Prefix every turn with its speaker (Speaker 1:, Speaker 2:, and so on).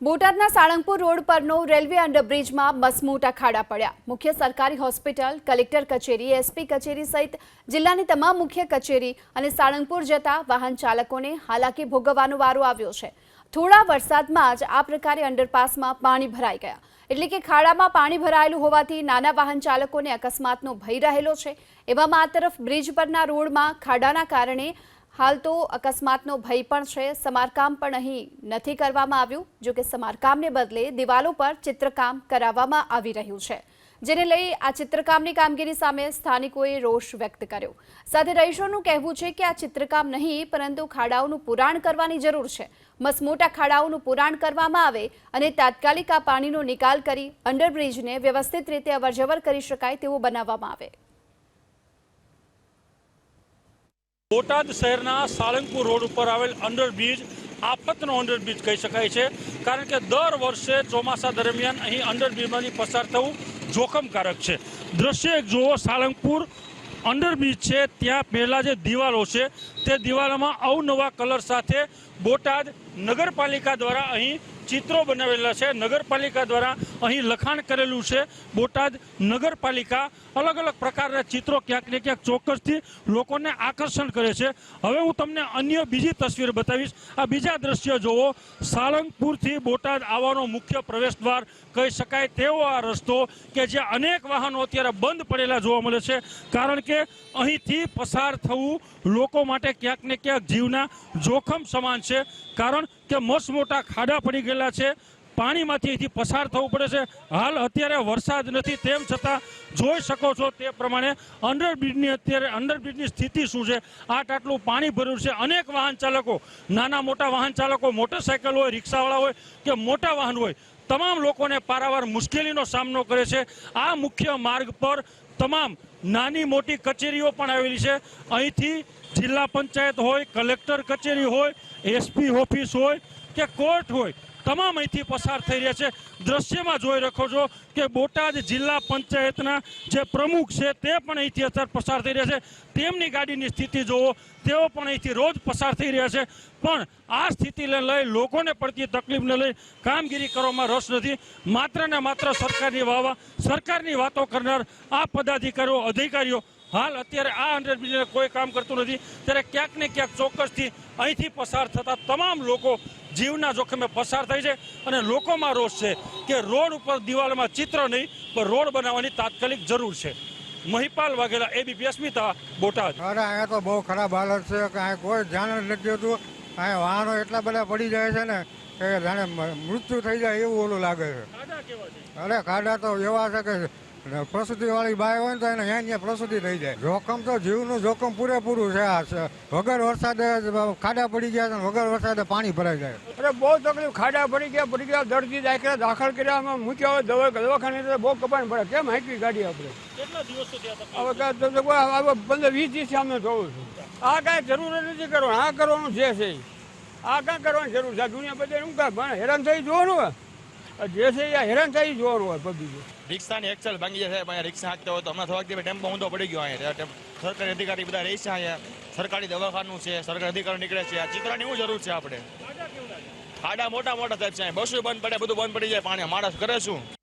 Speaker 1: બોટાદના સાળંગપુર રોડ પરનો રેલવે અંડરબ્રિજમાં મસમોટા ખાડા પડ્યા. મુખ્ય સરકારી હોસ્પિટલ, કલેક્ટર કચેરી, એસપી કચેરી સહિત જિલ્લાની તમામ મુખ્ય કચેરી અને સાળંગપુર જતા વાહન ચાલકોને હાલાકી ભોગવવાનો વારો આવ્યો છે. થોડા વરસાદમાં જ આ પ્રકારે અંડરપાસમાં પાણી ભરાઈ ગયા. એટલે કે ખાડામાં પાણી ભરાયેલું હોવાથી નાના વાહન ચાલકોને અકસ્માતનો ભય રહેલો છે. એવામાં આ તરફ બ્રિજ પરના રોડમાં ખાડાના કારણે હાલ તો અકસ્માતનો ભય પણ છે. સમારકામ પણ અહીં નથી કરવામાં આવ્યું. જો કે સમારકામને બદલે દિવાલો પર ચિત્રકામ કરાવવામાં આવી રહ્યું છે. જેને લઈ આ ચિત્રકામની કામગીરી સામે સ્થાનિકોએ રોષ વ્યક્ત કર્યો. સાથે રહીશોનું કહેવું છે કે આ ચિત્રકામ નહીં, પરંતુ ખાડાઓનું પુરાણ કરવાની જરૂર છે. મસમોટા ખાડાઓનું પુરાણ કરવામાં આવે અને તાત્કાલિક આ પાણીનો નિકાલ કરી અંડરબ્રિજને વ્યવસ્થિત રીતે અવરજવર કરી શકાય તેવું બનાવવામાં આવે.
Speaker 2: બોટાદ શહેરના સાળંગપુર રોડ ઉપર આવેલ અંડરબ્રિજ આફતનો અંડરબ્રિજ કહી શકાય છે. કારણ કે દર વર્ષે ચોમાસા દરમિયાન અહીં અંડરબ્રિજમાંથી પસાર થવું જોખમકારક છે. દ્રશ્ય જુઓ, સાળંગપુર અંડરબ્રિજ છે. ત્યાં પહેલાં જે દિવાલો છે, તે દિવાલોમાં અવનવા કલર સાથે બોટાદ નગરપાલિકા દ્વારા અહીં ચિત્રો બનાવેલા છે. નગરપાલિકા દ્વારા અહીં લખાણ કરેલું છે. બોટાદ નગરપાલિકા અલગ અલગ પ્રકારના ચિત્રો ક્યાંક ને ક્યાંક ચોક્કસથી લોકોને આકર્ષણ કરે છે. હવે હું તમને અન્ય બીજી તસવીર બતાવીશ. આ બીજા દ્રશ્ય જોવો સાળંગપુરથી બોટાદ આવવાનો મુખ્ય પ્રવેશ દ્વાર કહી શકાય તેવો આ રસ્તો કે જ્યાં અનેક વાહનો અત્યારે બંધ પડેલા જોવા મળે છે. કારણ કે અહીંથી પસાર થવું લોકો માટે ક્યાંક ને ક્યાંક જીવના જોખમ સમાન છે. કારણ કે મોટા ખાડા પડી ગયેલા છે. પાણીમાંથી અહીંથી પસાર થવું પડે છે. હાલ અત્યારે વરસાદ નથી, તેમ છતાં જોઈ શકો છો તે પ્રમાણે અંડરબ્રિજની અત્યારે અંડરબ્રિજની સ્થિતિ શું છે? આટ આટલું પાણી ભર્યું છે. અનેક વાહન ચાલકો, નાના મોટા વાહન ચાલકો, મોટરસાયકલ હોય, રિક્ષાવાળા હોય કે મોટા વાહન હોય, તમામ લોકોને પારાવાર મુશ્કેલીનો સામનો કરે છે. આ મુખ્ય માર્ગ પર તમામ નાની મોટી કચેરીઓ પણ આવેલી છે. અહીંથી જિલ્લા પંચાયત હોય, કલેક્ટર કચેરી હોય એસપી ઓફિસ હોય કે કોર્ટ હોય, તમામ અહીંથી પસાર થઈ રહ્યા છે. દ્રશ્યમાં જોઈ રાખો છો કે બોટાદ જિલ્લા પંચાયતના જે પ્રમુખ છે તે પણ અહીંથી અત્યારે પસાર થઈ રહ્યા છે. તેમની ગાડીની સ્થિતિ જોવો, તેઓ પણ અહીંથી રોજ પસાર થઈ રહ્યા છે. પણ આ સ્થિતિને લઈ લોકોને પડતી તકલીફને લઈ કામગીરી કરવામાં રસ નથી. માત્ર ને માત્ર સરકારની વાવા સરકારની વાતો કરનાર આ પદાધિકારીઓ, અધિકારીઓ હાલ અત્યારે આ હંડ્રેડ અંડરબ્રિજને કોઈ કામ કરતું નથી. ત્યારે ક્યાંક ને ક્યાંક ચોક્કસથી અહીંથી પસાર થતા તમામ લોકો જીવના જોખમે પસાર થાય છે અને લોકોમાં રોષ છે કે રોડ ઉપર દિવાલમાં ચિત્ર નહીં પણ રોડ બનાવવાની તાત્કાલિક જરૂર છે. મહિપાલ વાઘેલા એબીપી અસ્મિતા બોટાદ.
Speaker 3: અરે અહીંયા તો બહુ ખરાબ હાલત છે કે અહીંયા કોઈ ધ્યાન જ નથી હોતું. અહીંયા વાહનો એટલા બધા પડી જાય છે ને કે જાણે મૃત્યુ થઈ જાય એવું ઓલું લાગે છે? અરે ખાડા તો એવા છે કે પ્રસૂતિ વાળી બાય હોય ને તો એને અહીંયા ત્યાં પ્રસૂતિ થઈ જાય. જોખમ તો જીવનું જોખમ પૂરેપૂરું છે. આ વગર વરસાદે ખાડા પડી ગયા છે વગર વરસાદે પાણી ભરાઈ જાય.
Speaker 4: અરે બહુ તકલીફ. ખાડા પડી ગયા પડી ગયા દર્દી દાખલા દાખલ કર્યા અમે મૂક્યા હોય દવા દવાખાને તો બહુ કપાણ પડે કેમ હાંકી ગાડી આપણે?
Speaker 2: કેટલા દિવસો થયા
Speaker 4: હવે પંદર વીસ દિવસથી અમે જોઉં છું. આ કાંઈ જરૂર નથી કરવાનું. આ કરવાનું જે છે આ કાંઈ કરવાની જરૂર છે. દુનિયા બધા શું કાંઈ ભણે હેરાન થઈ જોવાનું જે છે એ આ હેરાન થઈ જોર હોય પબ્લિક.
Speaker 5: રિક્ષાની એક્સેલ ભાંગી જાય સાહેબ અહીંયા રિક્ષા હાંકતા હોય તો હમણાં થોડાક દિવસ ટેમ્પો ઊંધો પડી ગયો અહીંયા. સરકારી અધિકારી બધા રહી છે અહીંયા. સરકારી દવાખાનું છે સરકારી અધિકારી નીકળે છે. આ ચિત્રની શું જરૂર છે આપણે? ખાડા મોટા મોટા સાહેબ છે બસો બંધ પડે બધું બંધ પડી જાય. પાણી માણસ કરે શું?